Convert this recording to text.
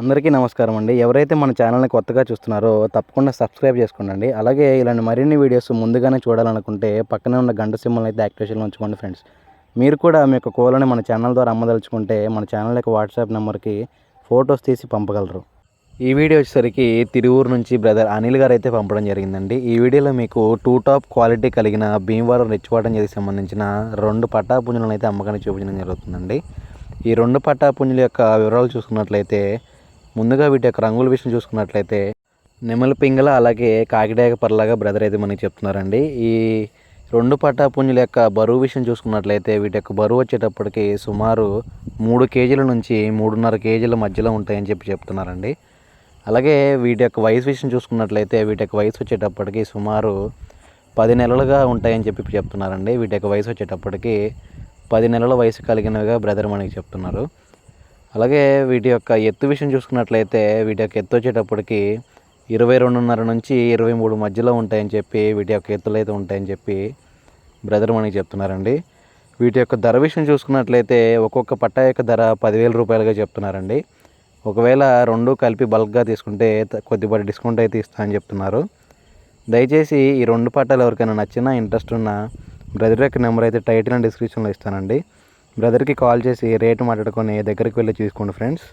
అందరికీ నమస్కారం అండి. ఎవరైతే మన ఛానల్ని కొత్తగా చూస్తున్నారో తప్పకుండా సబ్స్క్రైబ్ చేసుకోండి అలాగే ఇలాంటి మరిన్ని వీడియోస్ ముందుగానే చూడాలనుకుంటే పక్కనే ఉన్న గంట సింబల్ అయితే యాక్టివేషన్లో ఉంచుకోండి ఫ్రెండ్స్. మీరు కూడా మీ యొక్క కోళ్ళని మన ఛానల్ ద్వారా అమ్మదలుచుకుంటే మన ఛానల్ యొక్క వాట్సాప్ నెంబర్కి ఫొటోస్ తీసి పంపగలరు. ఈ వీడియో వచ్చేసరికి తిరువూరు నుంచి బ్రదర్ అనిల్ గారు అయితే పంపడం జరిగిందండి. ఈ వీడియోలో మీకు టూ టాప్ క్వాలిటీ కలిగిన భీమవరం రెచ్చివాటం చేసి సంబంధించిన రెండు పట్టా పుంజులను అయితే అమ్మకానికి చూపించడం జరుగుతుందండి. ఈ రెండు పట్టా పుంజుల యొక్క వివరాలు చూసుకున్నట్లయితే ముందుగా వీటి యొక్క రంగుల విషయం చూసుకున్నట్లయితే నెమలి పింగళ అలాగే కాకిడాక పర్లాగా బ్రదర్ అయితే మనకి చెప్తున్నారండి. ఈ రెండు పట్టాపుంజుల యొక్క బరువు విషయం చూసుకున్నట్లయితే వీటి యొక్క బరువు వచ్చేటప్పటికి సుమారు మూడు కేజీల నుంచి మూడున్నర కేజీల మధ్యలో ఉంటాయని చెప్పి చెప్తున్నారండి. అలాగే వీటి యొక్క వయసు విషయం చూసుకున్నట్లయితే వీటి యొక్క వయసు వచ్చేటప్పటికి సుమారు పది నెలలుగా ఉంటాయని చెప్పి చెప్తున్నారండి. వీటి యొక్క వయసు వచ్చేటప్పటికి పది నెలల వయసు కలిగినవిగా బ్రదర్ మనకి చెప్తున్నారు. అలాగే వీటి యొక్క ఎత్తు విషయం చూసుకున్నట్లయితే వీటి యొక్క ఎత్తు వచ్చేటప్పటికి ఇరవై రెండున్నర నుంచి ఇరవై మూడు మధ్యలో ఉంటాయని చెప్పి వీటి యొక్క ఎత్తులు అయితే ఉంటాయని చెప్పి బ్రదర్ మనకి చెప్తున్నారండి. వీటి యొక్క ధర విషయం చూసుకున్నట్లయితే ఒక్కొక్క పట్టా యొక్క ధర పదివేల రూపాయలుగా చెప్తున్నారండి. ఒకవేళ రెండు కలిపి బల్క్గా తీసుకుంటే కొద్దిపాటి డిస్కౌంట్ అయితే ఇస్తానని చెప్తున్నారు. దయచేసి ఈ రెండు పట్టాలు ఎవరికైనా నచ్చినా ఇంట్రెస్ట్ ఉన్న బ్రదర్ యొక్క నెంబర్ అయితే టైటిల్ అండ్ డిస్క్రిప్షన్లో ఇస్తానండి. బ్రదర్కి కాల్ చేసి రేటు మాట్లాడుకొని దగ్గరికి వెళ్ళి చూసుకోండి ఫ్రెండ్స్.